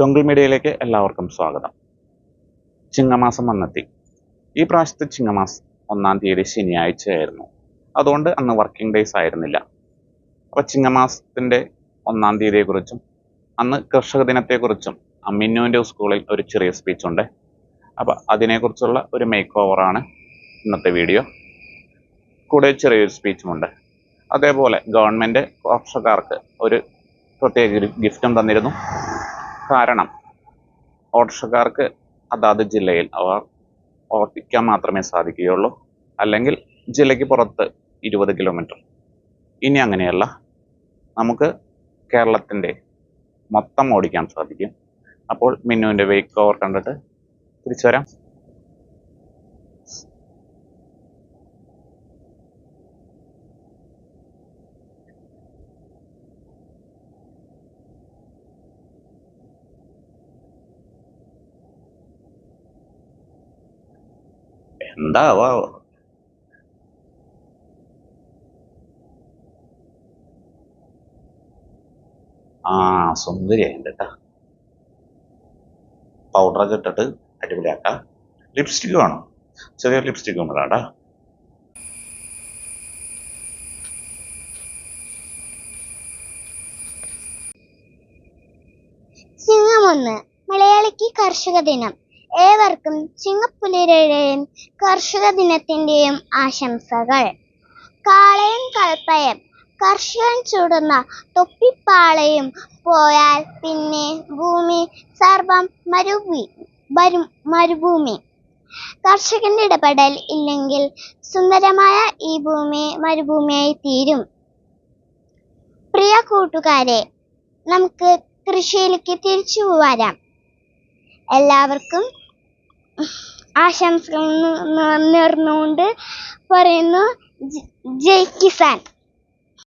ഡൊങ്കിൾ മീഡിയയിലേക്ക് എല്ലാവർക്കും സ്വാഗതം. ചിങ്ങമാസം വന്നെത്തി ഈ പ്രാവശ്യത്തെ ചിങ്ങമാസം ഒന്നാം തീയതി ശനിയാഴ്ചയായിരുന്നു. അതുകൊണ്ട് അന്ന് വർക്കിംഗ് ഡേയ്സ് ആയിരുന്നില്ല. അപ്പോൾ ചിങ്ങമാസത്തിന്റെ ഒന്നാം തീയതിയെക്കുറിച്ചും അന്ന് കർഷക ദിനത്തെക്കുറിച്ചും അമ്മിന്നുവിന്റെ സ്കൂളിൽ ഒരു ചെറിയ സ്പീച്ച് ഉണ്ട്. അപ്പോൾ അതിനെക്കുറിച്ചുള്ള ഒരു മേക്ക് ഓവറാണ് ഇന്നത്തെ വീഡിയോ കൂടെ ചെറിയൊരു സ്പീച്ചുമുണ്ട് അതേപോലെ ഗവൺമെന്റ് കർഷകർക്ക് ഒരു പ്രത്യേക ഗിഫ്റ്റും തന്നിരുന്നു. കാരണം ഓട്ടർഷക്കാർക്ക് അതാത് ജില്ലയിൽ അവർ ഓർപ്പിക്കാൻ മാത്രമേ സാധിക്കുകയുള്ളൂ. അല്ലെങ്കിൽ ജില്ലയ്ക്ക് പുറത്ത് ഇരുപത് കിലോമീറ്റർ ഇനി അങ്ങനെയല്ല. നമുക്ക് കേരളത്തിന്റെ മൊത്തം ഓടിക്കാൻ സാധിക്കും. അപ്പോൾ മിന്നുവിന്റെ വെയ്ക്ക് ഓവർ കണ്ടിട്ട് തിരിച്ചു വരാം എന്താവാ ആ സുന്ദരിയായിട്ടുണ്ട് പൗഡർ പൗഡറൊക്കെ ഇട്ടിട്ട് അടിപൊളിയാക്കാം. ലിപ്സ്റ്റിക് വേണം. ചെറിയ ലിപ്സ്റ്റിക് കൊണ്ടിടാട്ടാ ചിങ്ങമൊന്ന് മലയാളിക്ക് കർഷക ദിനം. ഏവർക്കും ചിങ്ങപ്പുലരുടെയും കർഷക ദിനത്തിന്റെയും ആശംസകൾ. കാളയും കൽപ്പയം കർഷകൻ ചൂടുന്ന തൊപ്പിപ്പാളയും പോയാൽ പിന്നെ ഭൂമി സർവം മരുഭൂമി മരുഭൂമി. കർഷകന്റെ ഇടപെടൽ ഇല്ലെങ്കിൽ സുന്ദരമായ ഈ ഭൂമി മരുഭൂമിയായി തീരും. പ്രിയ കൂട്ടുകാരെ നമുക്ക് കൃഷിയിലേക്ക് തിരിച്ചു വരാം. എല്ലാവർക്കും ആശംസകൾ നേർന്നുകൊണ്ട് പറയുന്നു. ജയ് കിസാൻ.